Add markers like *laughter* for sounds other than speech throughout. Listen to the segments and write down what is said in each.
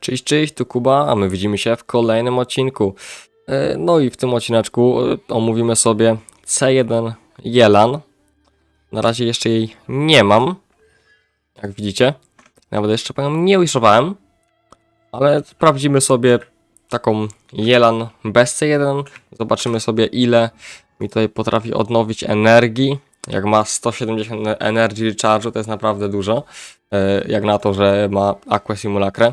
Cześć, cześć, tu Kuba, a my widzimy się w kolejnym odcinku. E, No i w tym odcineczku e, omówimy sobie C1 Jelan. Na razie jeszcze jej nie mam, jak widzicie. Nawet jeszcze panią nie uiszowałem, ale sprawdzimy sobie taką Jelan bez C1. Zobaczymy sobie ile mi tutaj potrafi odnowić energii. Jak ma 170 Energy Recharge, to jest naprawdę dużo. E, Jak na to, że ma Aqua Simulacre.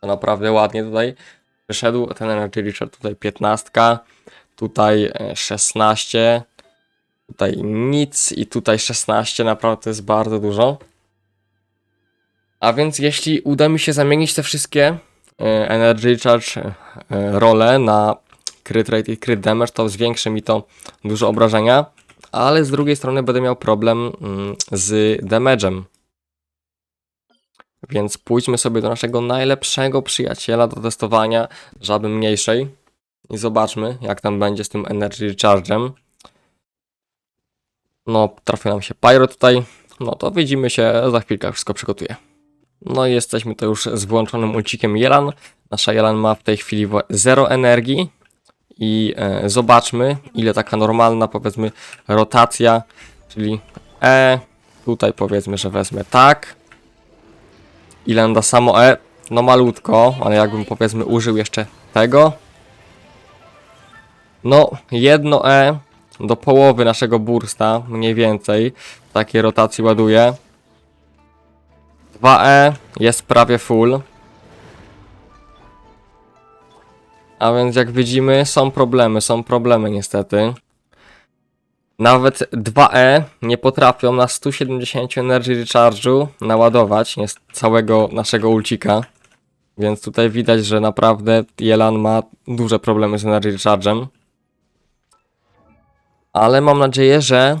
To naprawdę ładnie tutaj wyszedł. Ten Energy Recharge tutaj 15, tutaj e, 16, tutaj nic i tutaj 16. Naprawdę to jest bardzo dużo. A więc jeśli uda mi się zamienić te wszystkie e, Energy Recharge e, role na crit rate i crit damage, to zwiększy mi to dużo obrażenia. Ale z drugiej strony będę miał problem mm, z damage'em. Więc pójdźmy sobie do naszego najlepszego przyjaciela do testowania żaby mniejszej i zobaczmy, jak tam będzie z tym Energy Recharge'em. No, trafił nam się Pyro tutaj. No to widzimy się za chwilkę, wszystko przygotuję. No i jesteśmy to już z włączonym ulcikiem Jelan. Nasza Jelan ma w tej chwili wo- zero energii. I e, zobaczmy, ile taka normalna, powiedzmy, rotacja, czyli E, tutaj powiedzmy, że wezmę tak. Ile nam da samo E? No malutko, ale jakbym powiedzmy użył jeszcze tego. No, jedno E do połowy naszego bursta, mniej więcej. W takiej rotacji ładuje. 2E jest prawie full. A więc jak widzimy, są problemy, są problemy niestety. Nawet 2E nie potrafią na 170 Energy Recharge'u naładować nie, całego naszego ulcika. Więc tutaj widać, że naprawdę Jelan ma duże problemy z Energy Recharge'em. Ale mam nadzieję, że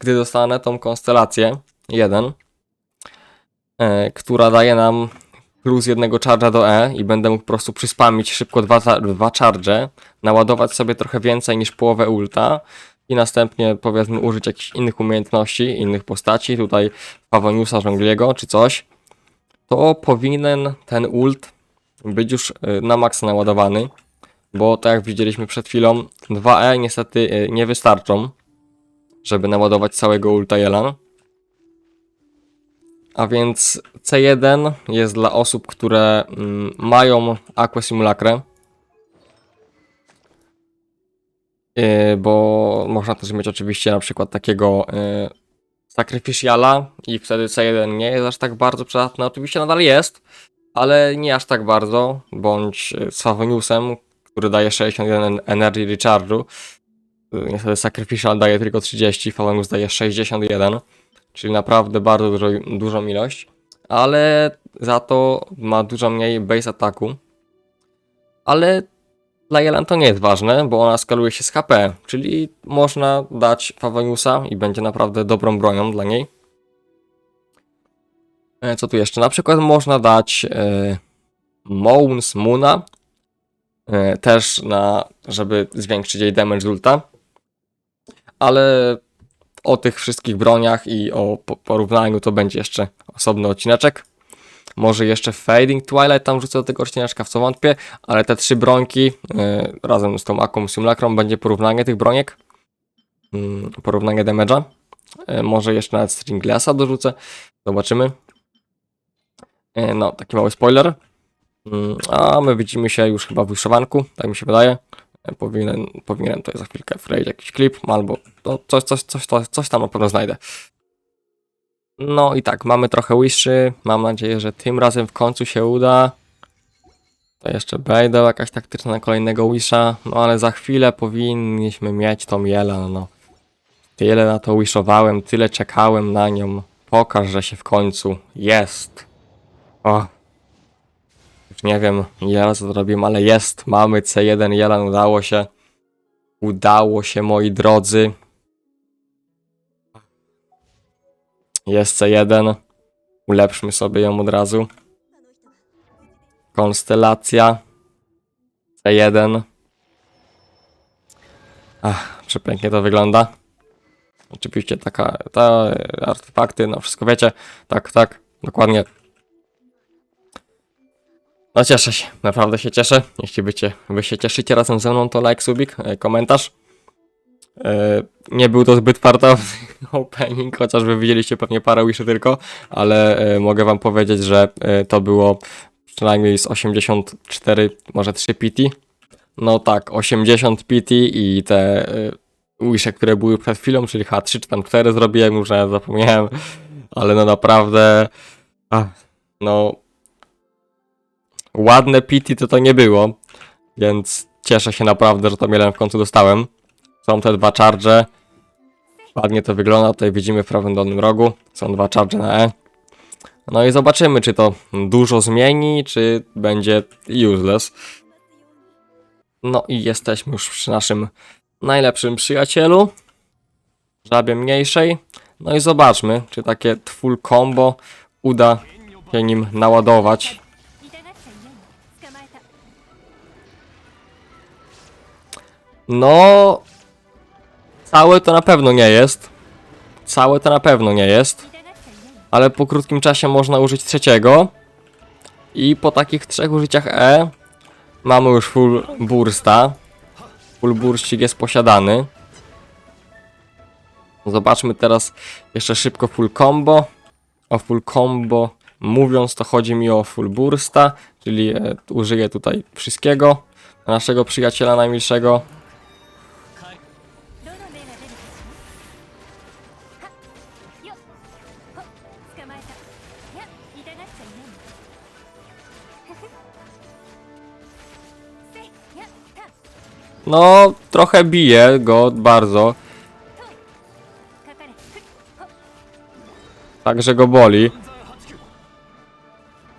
gdy dostanę tą konstelację 1, e, która daje nam plus jednego charge'a do E i będę mógł po prostu przyspamić szybko dwa, dwa charge, naładować sobie trochę więcej niż połowę ulta i następnie powiedzmy użyć jakichś innych umiejętności, innych postaci, tutaj Favoniusa, Żongliego czy coś, to powinien ten ult być już y, na maksa naładowany, bo tak jak widzieliśmy przed chwilą, 2E niestety y, nie wystarczą, żeby naładować całego ulta Jelan. A więc C1 jest dla osób, które mm, mają Aqua Simulacre. Bo można też mieć oczywiście na przykład takiego yy, Sacrificiala i wtedy C1 nie jest aż tak bardzo przydatny. Oczywiście nadal jest, ale nie aż tak bardzo. Bądź z Favoniusem, który daje 61 Energy Recharge'u. Niestety Sacrificial daje tylko 30, Favonius daje 61 czyli naprawdę bardzo dużo, dużą ilość, ale za to ma dużo mniej base ataku. Ale dla Jelan to nie jest ważne, bo ona skaluje się z HP, czyli można dać Favoniusa i będzie naprawdę dobrą bronią dla niej. E, Co tu jeszcze? Na przykład można dać e, Moons Moona, e, też na, żeby zwiększyć jej damage ulta. Ale o tych wszystkich broniach i o po- porównaniu to będzie jeszcze osobny odcineczek. Może jeszcze Fading Twilight tam rzucę do tego odcineczka, w co wątpię, ale te trzy brońki yy, razem z tą Akum Simulacrą będzie porównanie tych broniek. Yy, porównanie damage'a. Yy, może jeszcze nawet Stringlessa dorzucę. Zobaczymy. Yy, no, taki mały spoiler. Yy, a my widzimy się już chyba w wyszowanku, tak mi się wydaje. Powinien, powinienem to za chwilkę wkleić jakiś klip, albo to coś, coś, coś, coś, coś tam na pewno znajdę. No i tak, mamy trochę wiszy. Mam nadzieję, że tym razem w końcu się uda. To jeszcze będę jakaś taktyczna na kolejnego wisha. No ale za chwilę powinniśmy mieć tą Jelę. No. Tyle na to wishowałem, tyle czekałem na nią. Pokaż, że się w końcu jest. O. Już nie wiem, ile to robiłem, ale jest. Mamy C1 Jelan, udało się. Udało się, moi drodzy. Jest C1. Ulepszmy sobie ją od razu. Konstelacja. C1. Ach, przepięknie to wygląda. Oczywiście taka, te artefakty, no wszystko wiecie. Tak, tak, dokładnie. No cieszę się, naprawdę się cieszę. Jeśli bycie, wy się cieszycie razem ze mną, to like, subik, e, komentarz. E, nie był to zbyt fartowy *laughs* opening, chociaż wy widzieliście pewnie parę wiszy tylko, ale e, mogę wam powiedzieć, że e, to było przynajmniej z 84, może 3 PT. No tak, 80 PT i te wisze, które były przed chwilą, czyli H3 czy tam 4 zrobiłem, już nawet zapomniałem, ale no naprawdę, no ładne PT to to nie było, więc cieszę się naprawdę, że to mielem w końcu dostałem. Są te dwa charge. Ładnie to wygląda, tutaj widzimy w prawym dolnym rogu. Są dwa charge na E. No i zobaczymy, czy to dużo zmieni, czy będzie useless. No i jesteśmy już przy naszym najlepszym przyjacielu. Żabie mniejszej. No i zobaczmy, czy takie full combo uda się nim naładować. No, Całe to na pewno nie jest. Całe to na pewno nie jest. Ale po krótkim czasie można użyć trzeciego. I po takich trzech użyciach E mamy już full bursta. Full burścik jest posiadany. Zobaczmy teraz jeszcze szybko full combo. O full combo mówiąc to chodzi mi o full bursta, czyli e, użyję tutaj wszystkiego naszego przyjaciela najmilszego. No, trochę bije go bardzo. Także go boli.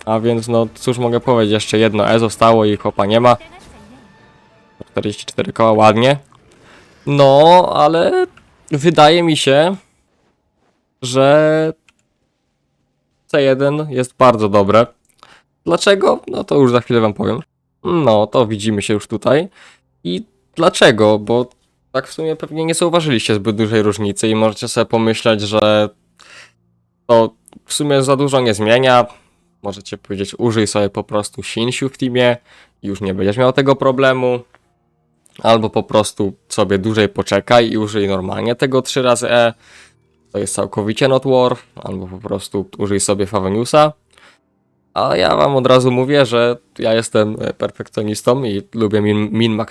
A więc no cóż mogę powiedzieć, jeszcze jedno E zostało i chłopa nie ma. 44 koła, ładnie. No, ale wydaje mi się, że C1 jest bardzo dobre. Dlaczego? No to już za chwilę wam powiem. No, to widzimy się już tutaj. I dlaczego? Bo tak w sumie pewnie nie zauważyliście zbyt dużej różnicy i możecie sobie pomyśleć, że to w sumie za dużo nie zmienia. Możecie powiedzieć, użyj sobie po prostu Sinsiu w teamie już nie będziesz miał tego problemu. Albo po prostu sobie dłużej poczekaj i użyj normalnie tego 3 razy E. To jest całkowicie not war. Albo po prostu użyj sobie Faveniusa. A ja wam od razu mówię, że ja jestem e, perfekcjonistą i lubię min, min.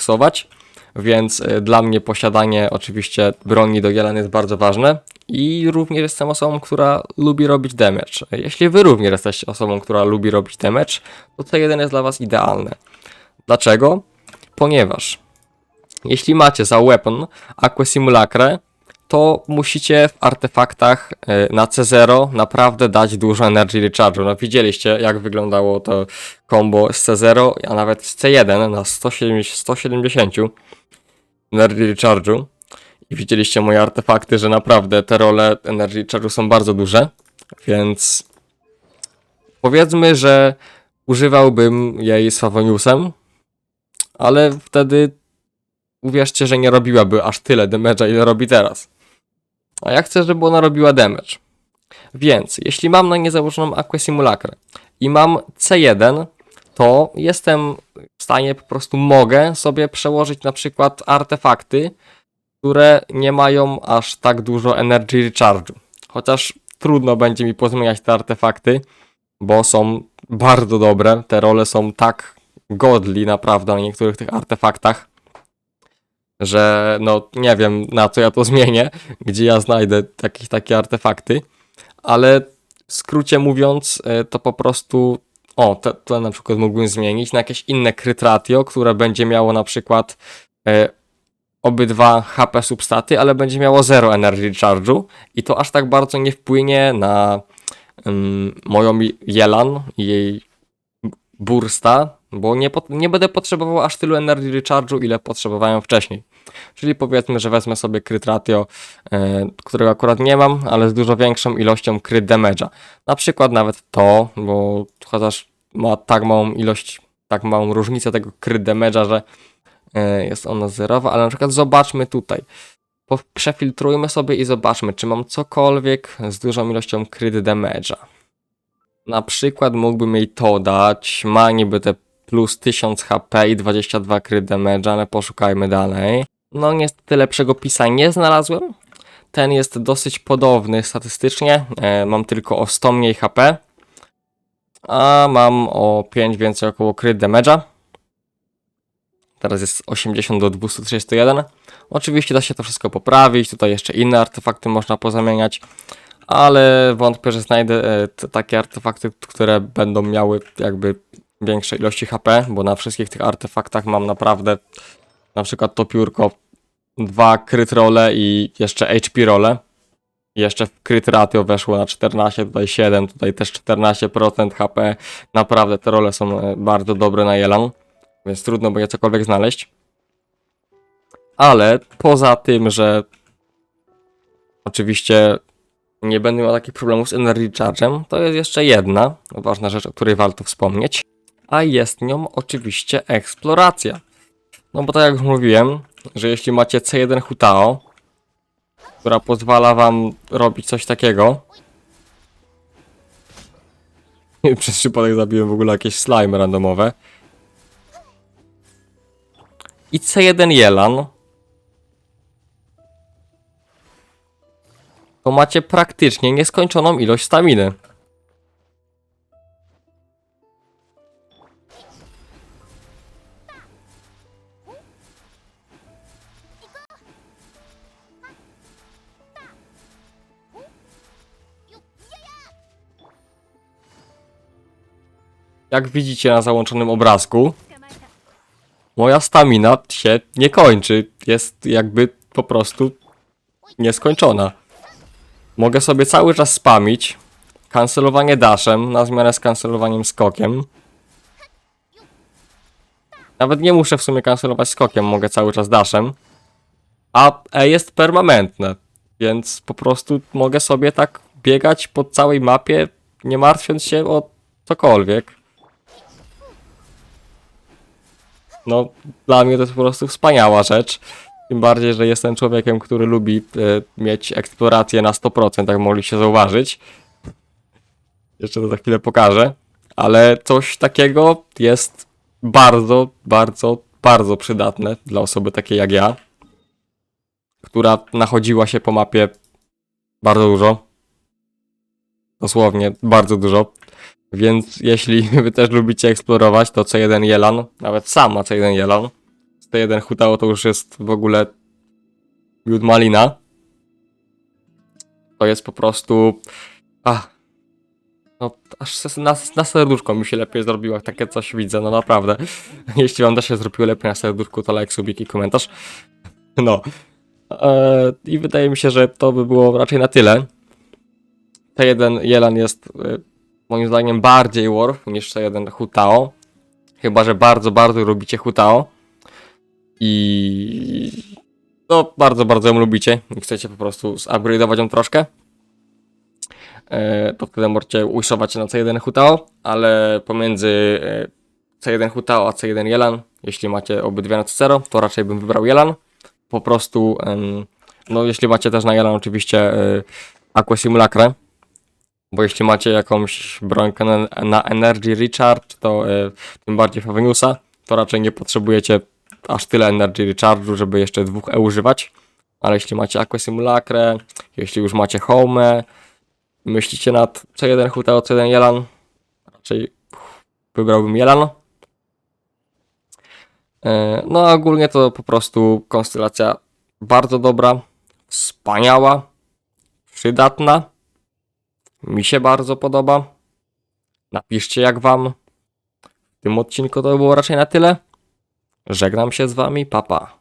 Więc e, dla mnie posiadanie oczywiście broni do Jelen jest bardzo ważne. I również jestem osobą, która lubi robić damage. Jeśli wy również jesteście osobą, która lubi robić damage, to C1 jest dla was idealne. Dlaczego? Ponieważ jeśli macie za weapon Aqua Simulacre, to musicie w artefaktach e, na C0 naprawdę dać dużo Energy Recharge'u. No widzieliście jak wyglądało to combo z C0, a nawet z C1 na 170, 170 Energy Recharge'u. I widzieliście moje artefakty, że naprawdę te role Energy Recharge'u są bardzo duże, więc powiedzmy, że używałbym jej z Favoniusem, ale wtedy uwierzcie, że nie robiłaby aż tyle damage'a, ile robi teraz. A ja chcę, żeby ona robiła damage. Więc, jeśli mam na nie założoną Aqua Simulacre i mam C1, to jestem w stanie, po prostu mogę sobie przełożyć na przykład artefakty, które nie mają aż tak dużo Energy Recharge'u. Chociaż trudno będzie mi pozmieniać te artefakty, bo są bardzo dobre. Te role są tak godli naprawdę na niektórych tych artefaktach, że no nie wiem na co ja to zmienię, gdzie ja znajdę jakieś takie artefakty, ale w skrócie mówiąc, e, to po prostu o, to, to na przykład mógłbym zmienić na jakieś inne krytratio, które będzie miało na przykład e, obydwa HP substaty, ale będzie miało 0 energy charge'u i to aż tak bardzo nie wpłynie na ym, moją Jelan i jej bursta, bo nie, nie będę potrzebował aż tylu energy recharge'u, ile potrzebowałem wcześniej. Czyli powiedzmy, że wezmę sobie crit ratio, e, którego akurat nie mam, ale z dużo większą ilością crit damage'a. Na przykład nawet to, bo chociaż ma tak małą ilość, tak małą różnicę tego crit damage'a, że e, jest ona zerowa, ale na przykład zobaczmy tutaj. Po, przefiltrujmy sobie i zobaczmy, czy mam cokolwiek z dużą ilością crit damage'a. Na przykład mógłbym jej to dać, ma niby te plus 1000 HP i 22 crit damage, ale poszukajmy dalej. No niestety lepszego pisa nie znalazłem. Ten jest dosyć podobny statystycznie. E, mam tylko o 100 mniej HP. A mam o 5 więcej około crit damage'a. Teraz jest 80 do 231. Oczywiście da się to wszystko poprawić. Tutaj jeszcze inne artefakty można pozamieniać. Ale wątpię, że znajdę e, takie artefakty, które będą miały jakby większe ilości HP, bo na wszystkich tych artefaktach mam naprawdę na przykład to piórko dwa crit role i jeszcze HP role. Jeszcze w crit ratio weszło na 14, tutaj 7, tutaj też 14% HP. Naprawdę te role są e, bardzo dobre na Jelan, więc trudno będzie cokolwiek znaleźć. Ale poza tym, że oczywiście nie będę miał takich problemów z Energy Charge'em, to jest jeszcze jedna ważna rzecz, o której warto wspomnieć. A jest nią oczywiście eksploracja. No bo tak jak mówiłem, że jeśli macie C1 Hutao, która pozwala wam robić coś takiego. *laughs* Przez przypadek zabiłem w ogóle jakieś slime randomowe. I C1 Jelan. To macie praktycznie nieskończoną ilość staminy. jak widzicie na załączonym obrazku, moja stamina się nie kończy. Jest jakby po prostu nieskończona. Mogę sobie cały czas spamić. Kancelowanie daszem na zmianę z kancelowaniem skokiem. Nawet nie muszę w sumie kancelować skokiem, mogę cały czas daszem. A E jest permanentne, więc po prostu mogę sobie tak biegać po całej mapie, nie martwiąc się o cokolwiek. No, dla mnie to jest po prostu wspaniała rzecz. Tym bardziej, że jestem człowiekiem, który lubi e, mieć eksplorację na 100%, jak mogliście zauważyć. Jeszcze to za chwilę pokażę. Ale coś takiego jest bardzo, bardzo, bardzo przydatne dla osoby takiej jak ja, która nachodziła się po mapie bardzo dużo. Dosłownie bardzo dużo. Więc jeśli *laughs* wy też lubicie eksplorować, to C1 Jelan, nawet sama C1 Jelan, C1 Hutao to już jest w ogóle miód malina. To jest po prostu... Ach. No, aż na, na serduszko mi się lepiej zrobiło, jak takie coś widzę, no naprawdę. *laughs* Jeśli wam też się zrobiło lepiej na serduszku, to like, subik i komentarz. No. Eee, I wydaje mi się, że to by było raczej na tyle. T1 Jelan jest e, moim zdaniem bardziej Worf niż C1 Hutao. Chyba, że bardzo, bardzo lubicie Hutao. I no, bardzo, bardzo ją lubicie i chcecie po prostu zupgrade'ować ją troszkę. E, to wtedy możecie się na C1 Hutao, ale pomiędzy e, C1 Hutao a C1 Jelan, jeśli macie obydwie na C0, to raczej bym wybrał Jelan. Po prostu, no jeśli macie też na Jelan oczywiście e, Aqua Simulacre, bo jeśli macie jakąś brońkę na, na Energy Recharge, to e, tym bardziej Faveniusa, to raczej nie potrzebujecie aż tyle Energy Recharge'u, żeby jeszcze dwóch E używać. Ale jeśli macie Aqua Simulacre, jeśli już macie Home, myślicie nad C1 Hutao, C1 Jelan, raczej wybrałbym Jelan. E, No a ogólnie to po prostu konstelacja bardzo dobra, wspaniała, przydatna. Mi się bardzo podoba. Napiszcie jak wam. W tym odcinku to było raczej na tyle. Żegnam się z wami, papa.